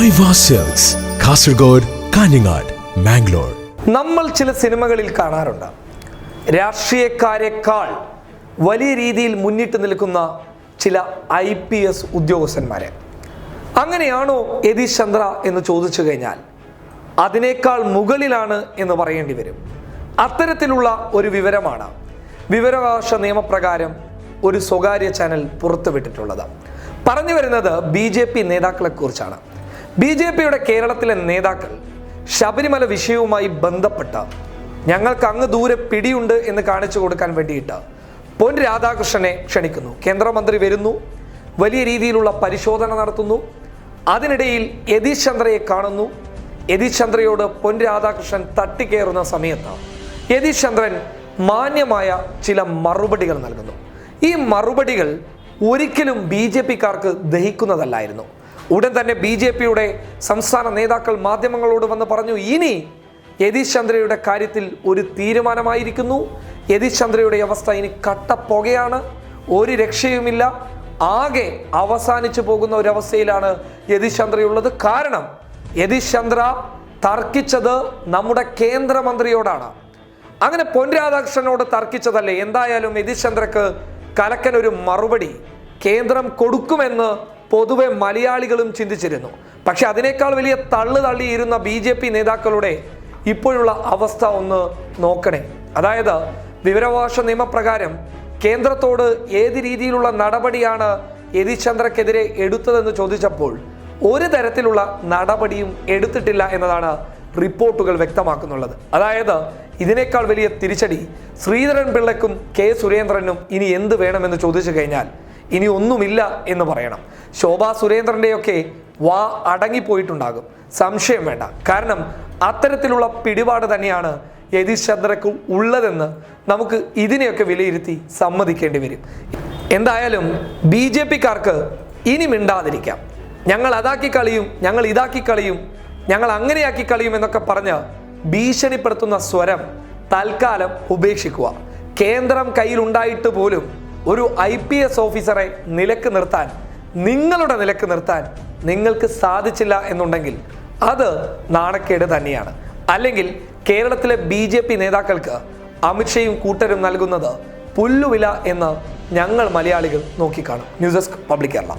കാസർഗോഡ് കാഞ്ഞങ്ങാട് മാംഗ്ലൂർ നമ്മൾ ചില സിനിമകളിൽ കാണാറുണ്ട്. രാഷ്ട്രീയക്കാരെക്കാൾ വലിയ രീതിയിൽ മുന്നിട്ട് നിൽക്കുന്ന ചില ഐ പി എസ് ഉദ്യോഗസ്ഥന്മാരെ. അങ്ങനെയാണോ യതീഷ് ചന്ദ്ര എന്ന് ചോദിച്ചു കഴിഞ്ഞാൽ അതിനേക്കാൾ മുകളിലാണ് എന്ന് പറയേണ്ടി വരും. അത്തരത്തിലുള്ള ഒരു വിവരമാണ് വിവരാവകാശ നിയമപ്രകാരം ഒരു സ്വകാര്യ ചാനൽ പുറത്തുവിട്ടിട്ടുള്ളത്. പറഞ്ഞു വരുന്നത് ബി ജെ പി നേതാക്കളെ കുറിച്ചാണ് ബി ജെ പിയുടെ കേരളത്തിലെ നേതാക്കൾ ശബരിമല വിഷയവുമായി ബന്ധപ്പെട്ട ഞങ്ങൾക്ക് അങ്ങ് ദൂരെ പിടിയുണ്ട് എന്ന് കാണിച്ചു കൊടുക്കാൻ വേണ്ടിയിട്ട് പൊൻ രാധാകൃഷ്ണനെ ക്ഷണിക്കുന്നു. കേന്ദ്രമന്ത്രി വരുന്നു വലിയ രീതിയിലുള്ള പരിശോധന നടത്തുന്നു. അതിനിടയിൽ യതീഷ് ചന്ദ്രയെ കാണുന്നു. യതീഷ് ചന്ദ്രയോട് പൊൻ രാധാകൃഷ്ണൻ തട്ടിക്കയറുന്ന സമയത്ത് യതീഷ് ചന്ദ്രൻ മാന്യമായ ചില മറുപടികൾ നൽകുന്നു. ഈ മറുപടികൾ ഒരിക്കലും ബി ജെ പിക്കാർക്ക് ദഹിക്കുന്നതല്ലായിരുന്നു. ഉടൻ തന്നെ ബി ജെ പിയുടെ സംസ്ഥാന നേതാക്കൾ മാധ്യമങ്ങളോട് വന്ന് പറഞ്ഞു ഇനി യതീഷ് ചന്ദ്രയുടെ കാര്യത്തിൽ ഒരു തീരുമാനമായിരിക്കുന്നു. യതീഷ് ചന്ദ്രയുടെ അവസ്ഥ ഇനി കട്ടപ്പുകയാണ്. ഒരു രക്ഷയുമില്ല. ആകെ അവസാനിച്ചു പോകുന്ന ഒരവസ്ഥയിലാണ് യതീഷ് ചന്ദ്രയുള്ളത്. കാരണം യതീഷ് ചന്ദ്ര തർക്കിച്ചത് നമ്മുടെ കേന്ദ്രമന്ത്രിയോടാണ്. അങ്ങനെ പൊൻ രാധാകൃഷ്ണനോട് തർക്കിച്ചതല്ലേ? എന്തായാലും യതീഷ് ചന്ദ്രക്ക് കലക്കൻ ഒരു മറുപടി കേന്ദ്രം കൊടുക്കുമെന്ന് പൊതുവെ മലയാളികളും ചിന്തിച്ചിരുന്നു. പക്ഷെ അതിനേക്കാൾ വലിയ തള്ളു തള്ളിയിരുന്ന ബി ജെ പി നേതാക്കളുടെ ഇപ്പോഴുള്ള അവസ്ഥ ഒന്ന് നോക്കണേ. അതായത് വിവരാവകാശ നിയമപ്രകാരം കേന്ദ്രത്തോട് ഏത് രീതിയിലുള്ള നടപടിയാണ് യതിചന്ദ്രക്കെതിരെ എടുത്തതെന്ന് ചോദിച്ചപ്പോൾ ഒരു തരത്തിലുള്ള നടപടിയും എടുത്തിട്ടില്ല എന്നതാണ് റിപ്പോർട്ടുകൾ വ്യക്തമാക്കുന്നുള്ളത്. അതായത് ഇതിനേക്കാൾ വലിയ തിരിച്ചടി ശ്രീധരൻ പിള്ളയ്ക്കും കെ സുരേന്ദ്രനും ഇനി എന്ത് വേണമെന്ന് ചോദിച്ചു കഴിഞ്ഞാൽ ഇനി ഒന്നുമില്ല എന്ന് പറയണം. ശോഭാ സുരേന്ദ്രന്റെയൊക്കെ വാ അടങ്ങിപ്പോയിട്ടുണ്ടാകും. സംശയം വേണ്ട. കാരണം അത്തരത്തിലുള്ള പിടിപാട് തന്നെയാണ് യതീഷ് ചന്ദ്രക്ക് ഉള്ളതെന്ന് നമുക്ക് ഇതിനെയൊക്കെ വിലയിരുത്തി സമ്മതിക്കേണ്ടി വരും. എന്തായാലും ബി ജെ പിക്കാർക്ക് ഇനി മിണ്ടാതിരിക്കാം. ഞങ്ങൾ അതാക്കി കളിയും ഞങ്ങൾ ഇതാക്കി കളിയും ഞങ്ങൾ അങ്ങനെയാക്കി കളിയും എന്നൊക്കെ പറഞ്ഞ് ഭീഷണിപ്പെടുത്തുന്ന സ്വരം തൽക്കാലം ഉപേക്ഷിക്കുക. കേന്ദ്രം കയ്യിലുണ്ടായിട്ട് പോലും ഒരു ഐ പി എസ് ഓഫീസറെ നിലയ്ക്ക് നിർത്താൻ നിങ്ങളുടെ നിലയ്ക്ക് നിർത്താൻ നിങ്ങൾക്ക് സാധിച്ചില്ല എന്നുണ്ടെങ്കിൽ അത് നാണക്കേട് തന്നെയാണ്. അല്ലെങ്കിൽ കേരളത്തിലെ ബി ജെ പി നേതാക്കൾക്ക് അമിത്ഷയും കൂട്ടരും നൽകുന്നത് പുല്ലുവില എന്ന് ഞങ്ങൾ മലയാളികൾ നോക്കിക്കാണും. News desk public Kerala.